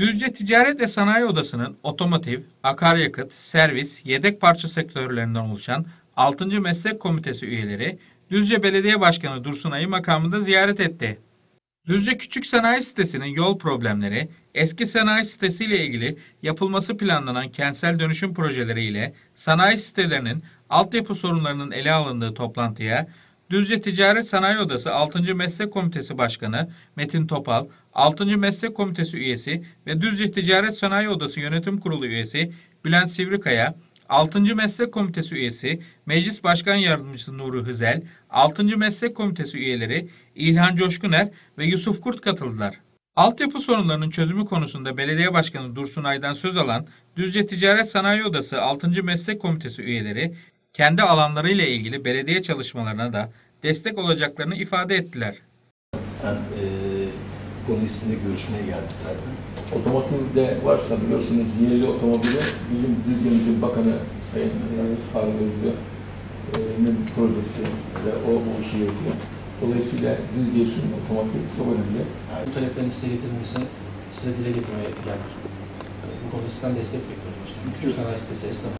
Düzce Ticaret ve Sanayi Odası'nın otomotiv, akaryakıt, servis, yedek parça sektörlerinden oluşan 6. Meslek Komitesi üyeleri Düzce Belediye Başkanı Dursun Ayı makamında ziyaret etti. Düzce Küçük Sanayi Sitesi'nin yol problemleri, eski sanayi sitesi ile ilgili yapılması planlanan kentsel dönüşüm projeleri ile sanayi sitelerinin altyapı sorunlarının ele alındığı toplantıya Düzce Ticaret Sanayi Odası 6. Meslek Komitesi Başkanı Metin Topal, 6. Meslek Komitesi üyesi ve Düzce Ticaret Sanayi Odası Yönetim Kurulu üyesi Bülent Sivrikaya, 6. Meslek Komitesi üyesi Meclis Başkan Yardımcısı Nuri Hızel, 6. Meslek Komitesi üyeleri İlhan Coşkuner ve Yusuf Kurt katıldılar. Altyapı sorunlarının çözümü konusunda Belediye Başkanı Dursun Ay'dan söz alan Düzce Ticaret Sanayi Odası 6. Meslek Komitesi üyeleri kendi alanlarıyla ilgili belediye çalışmalarına da destek olacaklarını ifade ettiler. Ben e, konu görüşmeye geldim zaten. Otomotivde varsa biliyorsunuz yerli otomobili bizim Düzce'mizin bakanı Sayın Faruk Özlü'nün projesi ve o bu işi yürütüyor. Dolayısıyla Düzce için otomotiv çok önemli. Bu taleplerin size getirilmesini size dile getirmeye geldik. Bu konuda sizden destek bekliyoruz. Çünkü küçük sanayi sitesi esnafı